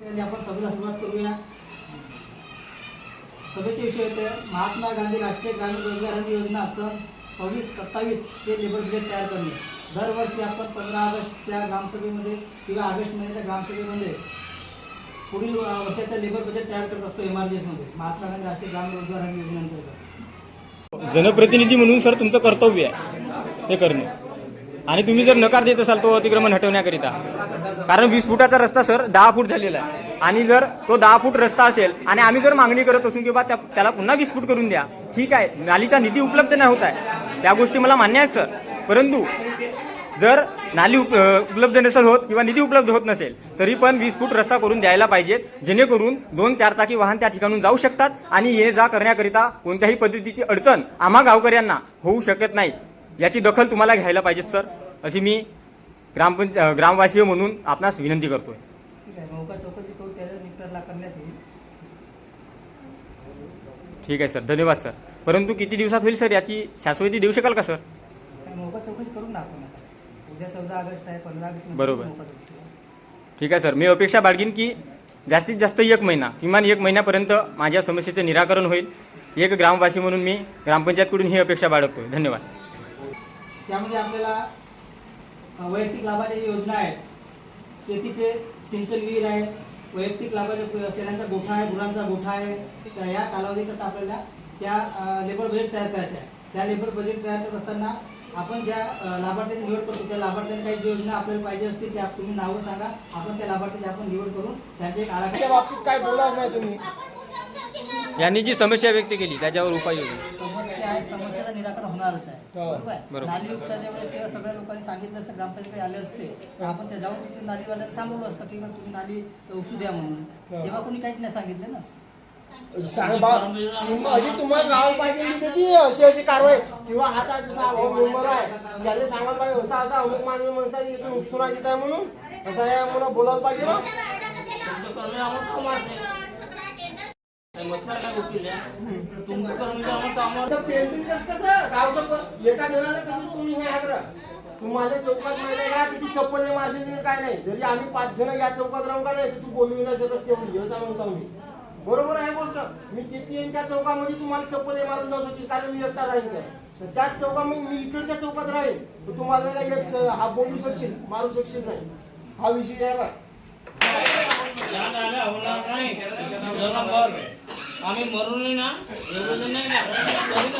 आपण सभेला सुरुवात करूया. सभेचे विषय होते महात्मा गांधी राष्ट्रीय ग्रामीण रोजगार हमी योजना सन सव्वीस सत्तावीस चे लेबर बजेट तयार करणे. दरवर्षी आपण पंधरा ऑगस्टच्या ग्रामसभेमध्ये किंवा ऑगस्ट महिन्याच्या ग्रामसभेमध्ये पुढील वर्षाचा वर्षाचं लेबर बजेट तयार करत असतो एम आर महात्मा गांधी राष्ट्रीय ग्रामीण रोजगार हमी योजनेअंतर्गत. जनप्रतिनिधी म्हणून सर तुमचं कर्तव्य आहे हे करणे. आणि तुम्ही जर नकार देत असाल तो अतिक्रमण हटवण्याकरिता. कारण वीस फुटाचा रस्ता सर दहा फूट झालेला आहे. आणि जर तो दहा फूट रस्ता असेल आणि आम्ही जर मागणी करत असून की बा त्या त्याला पुन्हा वीस फूट करून द्या ठीक आहे नालीचा निधी उपलब्ध नाही होत आहे. त्या गोष्टी मला मान्य आहेत सर. परंतु जर नाली उप उपलब्ध नसेल होत किंवा निधी उपलब्ध होत नसेल तरी पण वीस फूट रस्ता करून द्यायला पाहिजेत जेणेकरून दोन चारचाकी वाहन त्या ठिकाणून जाऊ शकतात आणि ये जा करण्याकरिता कोणत्याही पद्धतीची अडचण आम्हा गावकऱ्यांना होऊ शकत नाही. याची दखल तुम्हाला घ्यायला पाहिजे सर. अशी मी ग्रामपंच अ, ग्रामवासीय म्हणून आपणास विनंती करतोय. ठीक आहे मौका चौकशी करून त्याच्या निकटला करण्यात येईल. ठीक आहे सर. धन्यवाद सर. परंतु किती दिवसात होईल सर याची शाश्वती देऊ शकाल का सर? काय चौकशी करून नका उद्या चौदा ऑगस्ट आहे पंधरा ऑगस्ट बरोबर. मौका चौकशी करू. ठीक आहे सर. मी अपेक्षा बाळगीन की जास्तीत जास्त एक महिना किमान एक महिन्यापर्यंत माझ्या समस्येचे निराकरण होईल. एक ग्रामवासी म्हणून मी ग्रामपंचायतकडून ही अपेक्षा बाळगतो धन्यवाद. त्यामध्ये आपल्याला वैयक्तिक लाभाच्या योजना आहेत. शेतीचे सिंचन विहीर आहे. वैयक्तिक लाभाच्या शेणांचा गोठा आहे गुरांचा गोठा आहे. त्या या कालावधीकरता आपल्याला त्या लेबर बजेट तयार करायचे आहे. त्या लेबर बजेट तयार करत असताना आपण ज्या लाभार्थ्याची निवड करतो त्या लाभार्थ्यांनी काही जी योजना आपल्याला पाहिजे असतील त्या तुम्ही नावं सांगा. आपण त्या लाभार्थ्याची आपण निवड करून त्यांचे एक त्या आराखडा बाबतीत काय बोलाच नाही तुम्ही. यांनी जी समस्या व्यक्त केली त्याच्यावर उपाययोजना. समस्या आहे समस्याचं निराकरण होणारच आहे. हो. बरोबर आहे. नाली उपसाच्या वेळेस तेव्हा सगळ्या लोकांनी सांगितलं असतं ग्रामपंचायतीकडे आले असते तर आपण त्या जाऊन तिथे नालीवाल्याला थांबवलं असतं की तुम्ही नाली उपसू द्या म्हणून. हो. तेव्हा कोणी काहीच नाही सांगितलं ना. सांग बा अशी तुम्हाला राहावं पाहिजे की त्याची अशी अशी कारवाई. किंवा आता जसा अभाव मेंबर आहे त्याला सांगायला पाहिजे असा असा अमुक मानवी म्हणतात की तुम्ही उपसून येत आहे म्हणून. असं आहे म्हणून बोलायला पाहिजे ना. पेंटिंग कसं कसं? गावचं प- एका जणाला कधीच तुम्ही हे आग्रह तुम्हाला चौकात माहिती आहे का किती चप्पल मारलेली काय नाही. जरी आम्ही पाच जण या चौकात राहून का नाही तर तू बोलू नाही शकत तेवढी म्हणतो मी. बरोबर आहे गोष्ट. मी किती येईन त्या चौकामध्ये तुम्हाला चप्पल मारून जाऊ शकते. कारण मी एकटा राहीन काय? तर त्याच चौकामध्ये मी इकडच्या चौकात राहील तर तुम्हाला काय एक हा बोलू शकशील मारू शकशील नाही. हा विषय आहे बा. आम्ही मरून ना एवढं नाही ना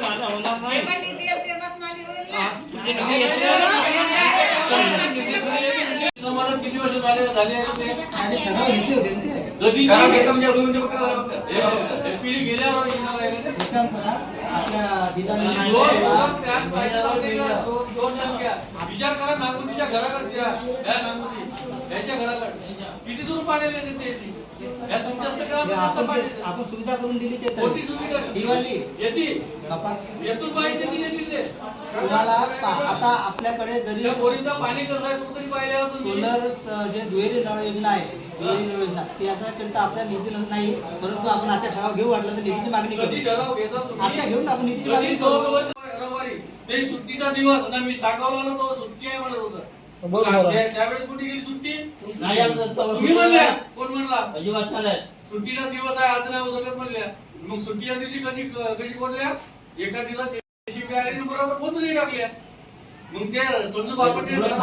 माझा होणार नाही. किती वर्ष झाले झाले कधी? पिढी गेल्यावर येणार आहे का. विचार करा घराकडे किती दूर पाणी येते आपण सुविधा करून दिली ते तुम्हाला आता आपल्याकडे जरी पाणी सोलर जे दुहेरी नळ योजना आहे दुहेरी नळ योजना ती याच्याकरिता आपल्या निधी नाही. परंतु आपण आजच्या ठराव घेऊ वाटलं तर निधीची मागणी करू. आजच्या घेऊन आपण निधीची मागणी करू. रविवारी. ते सुट्टीचा दिवस. मी सागावला तो सुट्टी आहे म्हणत होता. त्या- त्यावेळेस कुठे गेली सुट्टी? नाही आमचं तर- तुम्ही म्हणल्या. कोण म्हणला? अजिबात नाही सुट्टीचा दिवस आहे आज नाही होऊ शकत म्हणल्या. मग सुट्टीच्या दिवशी कधी कशी बोलल्या? एका दिवसात आणि बरोबर बंदून टाकल्या. मग ते समजू बापटे तुला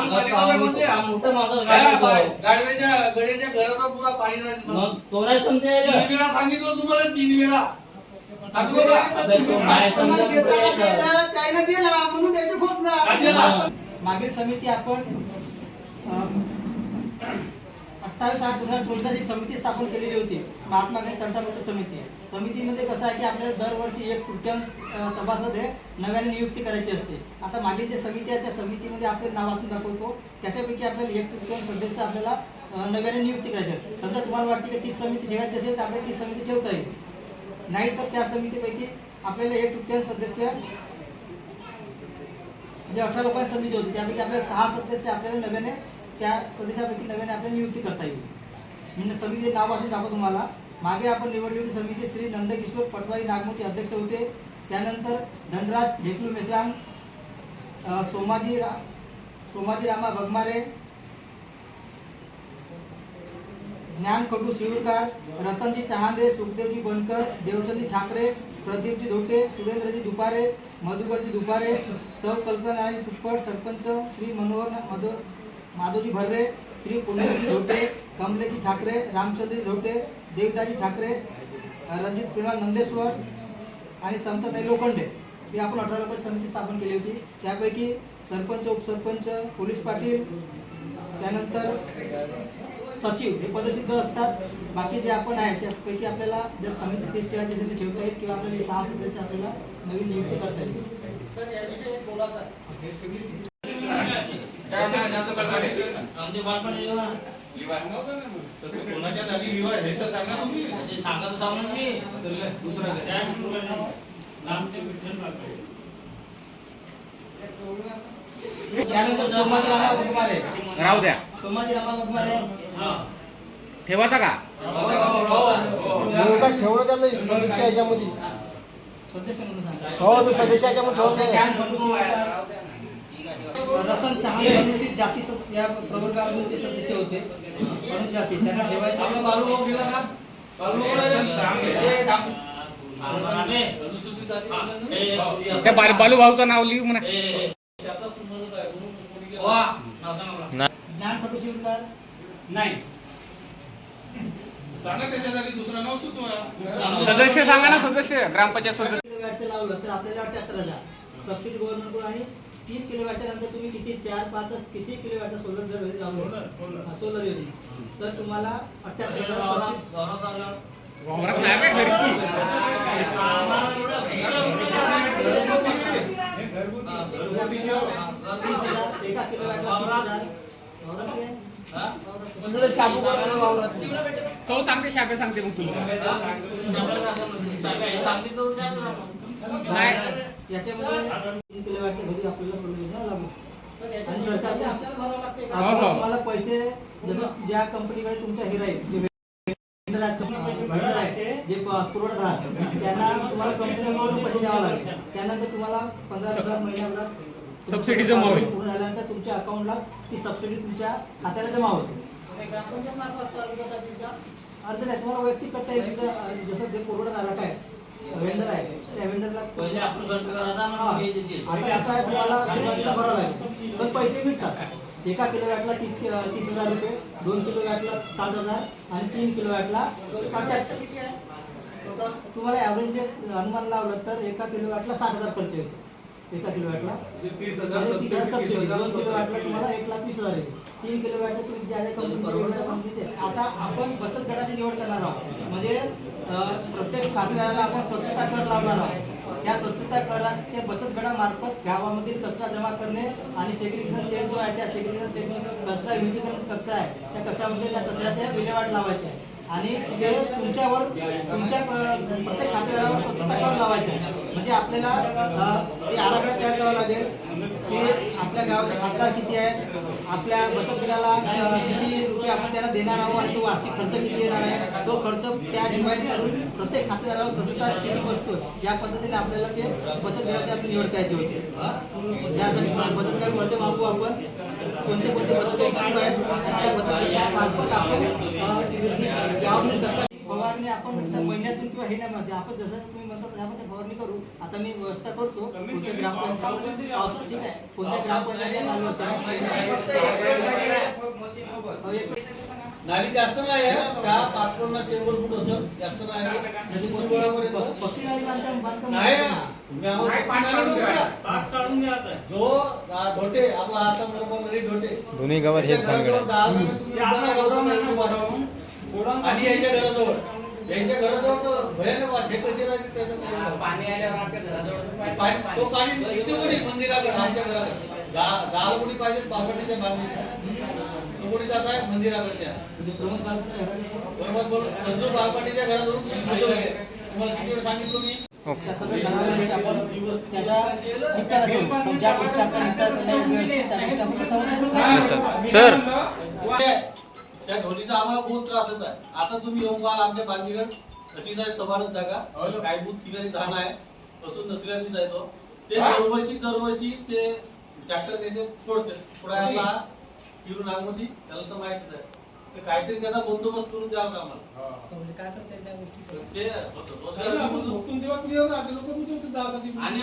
मोठं-. गड्याच्या घराचा पुरा पाणी राहायचं मग तो नाही समजेल तीन वेळा सांगितलं तुम्हाला तीन वेळा. सांगलो का? अबे, तो नाही तुम्हाला समजेल. देताना दिलं, काही ना दिला म्हणून त्याची होत काय दिला? मागील समिती आपण अठ्ठावीस आठ दोन हजार चोवीसला जी समिती स्थापन केलेली होती महात्मा गांधी तंटामुक्त समिती. समितीमध्ये कसं आहे की आपल्याला दरवर्षी एक तृतीयांश सभासद हे नव्याने नियुक्ती करायची असते. आता मागील जे समिती आहे त्या समितीमध्ये आपले नाव वाचून दाखवतो. त्याच्यापैकी आपल्याला एक तृतीयांश सदस्य आपल्याला नव्याने नियुक्ती करायची आहे. समजा तुम्हाला वाटते की ती समिती ठेवायची असेल तर आपल्याला ती समिती ठेवता येईल. नाही तर त्या समितीपैकी आपल्याला एक तृतीयांश सदस्य जे अठरा लोकांची समिती होती. त्यापैकी आपल्याला सहा सदस्य आपल्याला नव्याने त्या सदस्यापैकी नव्याने आपल्याला नियुक्ती करता येईल. मी समितीचे नाव असून दाखवतो तुम्हाला. मागे आपण निवडली होती समिती श्री नंदकिशोर पटवारी नागमोती अध्यक्ष होते. त्यानंतर धनराज ढेकलू मेश्राम सोमाजी रा सोमाजी रामा भगमारे ज्ञान खडू शिवकार रतनजी चहांदे सुखदेवजी बनकर देवचंदी ठाकरे प्रदीपजी धोटे सुरेंद्रजी दुपारे मधुकरजी दुपारे सौ कल्पनाजी तुप्पड सरपंच श्री मनोहर मधो माधवजी भर्रे श्री पुण्यजी धोटे कमलेजी ठाकरे रामचंद्रजी धोटे देवदाजी ठाकरे रणजित प्रेमाल नंदेश्वर आणि संतताई लोखंडे. ही आपण अठरा लोक समिती स्थापन केली होती. त्यापैकी सरपंच उपसरपंच पोलीस पाटील त्यानंतर सचिव हे पदसिद्ध असतात. बाकी जे आपण आहे त्यापैकी आपल्याला जर समिती तीस ठेवायची असेल तर ठेवता येईल किंवा आपल्याला सहा सदस्य आपल्याला नवीन नियुक्ती करता येईल. आमचे बालपण जेव्हा कोणाच्या जागी विवाह हे तर सांगा तुम्ही. ते सांगत सांगून मी दुसरा आमचे विठ्ठल बालपण. त्यानंतर सोमाजी रामा वाघमारे राहू द्या. सोमाजी रामा हा. ठेवायचा का? नेमका ठेवणं त्याला सदस्य याच्यामध्ये. हो तो सदस्य याच्यामध्ये ठेवून रतन अनुसूचित जाती या सदस्य होते. अनुसूचित जाती. त्यांना ठेवायचे हा? हे- बाल बालूभाऊचं नाव लिहू म्हणा. हे- त्याचा नाही. सांगा त्याच्या जागी दुसरं नाव सुचवा. सदस्य सांगा ना सदस्य. ग्रामपंचायत सदस्य. किलो वॅटचं लावलं तर आपल्याला अठ्याहत्तर हजार. सबसिडी गव्हर्नमेंट आणि तीन किलो वॅटच्या नंतर तुम्ही किती? चार पाच किती किलो वॅटचं सोलर जर घरी लावलं? सोलर योजना. तर तुम्हाला अठ्याहत्तर हजार सांगा. वावरात नाही काय घरची. तीस हजार एका किलो वॅटला तीस हजार. एवढं ते. हा? शाबू वावरात तो सांगते शाबे सांगते मग तुला. हे. नाही याच्यामध्ये तीन किलो घरी आपल्याला आणि हो, हो. तुम्हाला पैसे जसं ज्या कंपनीकडे तुमच्या हे राहील जे vendor आहेत, vendor जे प- पुरवठादार त्यांना तुम्हाला कंपनीकडून पैसे द्यावे लागेल त्यानंतर तुम्हाला पंधरा हजार महिन्याला तुमचं सबसिडी जमा होईल. पूर्ण झाल्यानंतर तुमच्या अकाउंटला ती सबसिडी तुमच्या खात्याला जमा होते. अर्ज नाही तुम्हाला वैयक्तिक करता येईल अं, जसं जे पुरवठादार आहे वेंडर आहे त्या वेंडरला पहिले आपण खर्च करायचा हा. मग हे देतील. आता कसं आहे तुम्हाला सुरुवातीला भरावं लागेल पण पैसे मिळतात. एका किलो वॅटला तीस तीस हजार रुपये दोन किलो वॅटला सात हजार आणि तीन किलो वॅटला अठ्याहत्तर तर तुम्हाला ॲव्हरेज जे अनुमान लावलं तर एका किलो वॅटला साठ हजार खर्च येतो. एका किलो वॅटला तीस हजार म्हणजे सबसिडी, दोन किलो वॅटला सबसिडी. तुम्हाला एक लाख वीस हजार येईल. तीन किलो वॅटला तुम्ही ज्या ज्या कंपनीचे आता आपण बचत गटाची निवड करणार आहोत. म्हणजे प्रत्येक खातेदाराला आपण स्वच्छता कर लावणार आहोत. त्या स्वच्छता करात ते बचत गटामार्फत गावामधील कचरा जमा करणे आणि सेग्रिगेशन सेट जो आहे त्या सेग्रिगेशन सेट कचरा विलीकरण कचरा आहे. त्या कचऱ्यामध्ये त्या कचऱ्याच्या विल्हेवाट लावायची आहे. आणि ते तुमच्यावर तुमच्या प्रत्येक खातेदारावर स्वच्छता कर लावायचे म्हणजे आपल्याला ते आराखडा तयार करावा लागेल की आपल्या गावाचे खासदार किती आहेत आपल्या बचत गटाला किती रुपये आपण त्याला देणार आहोत आणि तो वार्षिक खर्च किती येणार आहे तो खर्च त्या डिवाइड करून प्रत्येक खातेदारावर स्वच्छता किती बसतो या पद्धतीने आपल्याला ते बचत गटाची आपली निवड करायची होती. त्यासाठी बचत गट वरती मागू आपण कोणते कोणते बचत आहेत आणि त्या बचत गटामार्फत आपण फवारणी आपण महिन्यातून किंवा हे नाही म्हणते आपण जसं तुम्ही म्हणता तसं आपण ते फवारणी करू. आता मी व्यवस्था करतो. कोणत्या ग्रामपंचायत पावसात ठीक आहे. कोणत्या ग्रामपंचायत नाली जास्त नाही आहे. त्या पाच पन्नास शंभर फूट असं जास्त नाही आहे. म्हणजे नाली नाही. तुम्ही आम्हाला? पाठ काढून आहे. जो आ, ढोटे आपला आता बरोबर ढोटे दोन्ही गावात हेच त्याच्या भानगड आहे. घराजवळ दहा जण तुम्ही ते आपलं उभा राहा, गोडाऊन आहे ना, उभा राहा. गोडाऊन. गोडाऊन आणि याच्या घराजवळ याच्या घराजवळ तर भयानक वाटते कसे राहते त्याचं काही नाही. पाणी आल्यावर आपल्या घराजवळ पाणी- तो पाणी कोणी मंदिराकडे आमच्या घराकडे गा- गाल कोणी पाहिजे बालपणीच्या बाजू तो कोणी जात आहे मंदिराकडच्या बरोबर बोल संजू बालपाटीच्या घराजवळ. तुम्हाला किती वेळ सांगितलं मी त्या सगळ्या ठराविक आपण त्याचा निपटारा करू ज्या गोष्टी आपण निपटारा करण्यायोग्य असतील त्या गोष्टी आपण समस्या निवारू. सर त्या धोनीचा आम्हाला बहुत त्रास होत आहे. आता तुम्ही येऊन पाहाल आमच्या बांधीगड तशीच आहे सभानच जागा काही बूथ ठिकाणी धान आहे. असून नसल्याने जायतो ते दरवर्षी दरवर्षी ते ट्रॅक्टर नेते फोडते थोड्या फिरून आगमधी त्याला तर माहितीच आहे. ते काहीतरी त्याचा बंदोबस्त करून द्याल का आम्हाला. म्हणजे काय करता त्या गोष्टी ते रोजगार भोगून देवा क्लिअर राहते लोक आणि